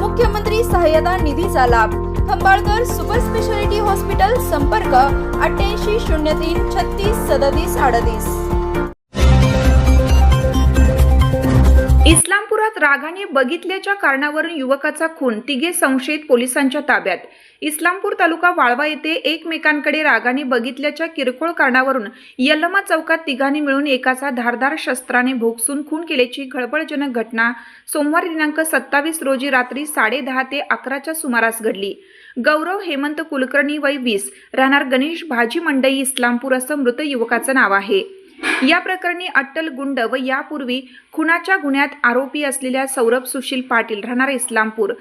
मुख्यमंत्री सहाय्यता निधीचा लाभ. खंबाळकर सुपर स्पेशालिटी हॉस्पिटल संपर्क अठ्ठ्याऐंशी शून्य तीन छत्तीस सदतीस अडतीस. कोल्हापुरात रागाने बघितल्याच्या कारणावरून युवकाचा खून तिघे संशयित पोलिसांच्या ताब्यात. इस्लामपूर तालुका वाळवा येथे एकमेकांकडे रागाने बघितल्याच्या किरकोळ कारणावरून यल्लमा चौकात तिघांनी मिळून एकाचा धारदार शस्त्राने भोगसून खून केल्याची खळबळजनक घटना सोमवार दिनांक सत्तावीस रोजी रात्री साडेदहा ते अकराच्या सुमारास घडली. गौरव हेमंत कुलकर्णी वय वीस राहणार गणेश भाजी मंडई इस्लामपूर असं मृत युवकाचं नाव आहे. या प्रकरणी अट्टल गुंड व यापूर्वी खुनाच्या गुन्ह्यात आरोपी असलेल्या सौरभ सुशील पाटील राहणार इस्लामपूर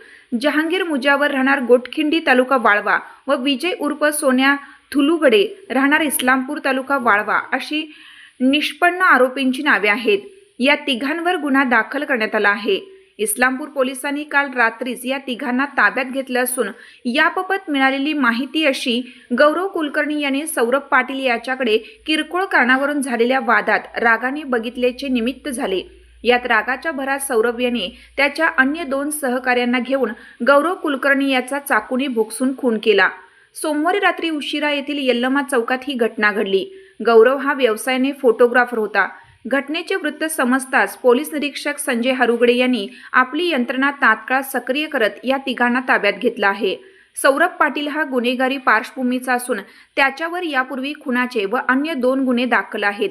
जहांगीर मुजावर राहणार गोटखिंडी तालुका वाळवा व विजय उर्फ सोन्या थुलुगडे राहणार इस्लामपूर तालुका वाळवा अशी निष्पन्न आरोपींची नावे आहेत. या तिघांवर गुन्हा दाखल करण्यात आला आहे. इस्लामपूर पोलिसांनी काल रात्रीच या तिघांना ताब्यात घेतलं असून याबाबत मिळालेली माहिती अशी गौरव कुलकर्णी यांनी सौरभ पाटील याच्याकडे किरकोळ कारणावरून झालेल्या वादात रागाने बघितल्याचे निमित्त झाले. यात रागाच्या भरात सौरभ याने त्याच्या अन्य दोन सहकार्यांना घेऊन गौरव कुलकर्णी याचा चाकूने भोगसून खून केला. सोमवारी रात्री उशिरा येथील यल्लमा चौकात ही घटना घडली. गौरव हा व्यवसायाने फोटोग्राफर होता. घटनेचे वृत्त समजताच पोलीस निरीक्षक संजय हरुगडे यांनी आपली यंत्रणा तात्काळ सक्रिय करत या तिघांना ताब्यात घेतला आहे. सौरभ पाटील हा गुन्हेगारी पार्श्वभूमीचा असून त्याच्यावर यापूर्वी खुनाचे व अन्य दोन गुन्हे दाखल आहेत.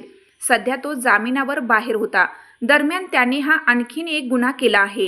सध्या तो जामिनावर बाहेर होता. दरम्यान त्याने हा आणखीन एक गुन्हा केला आहे.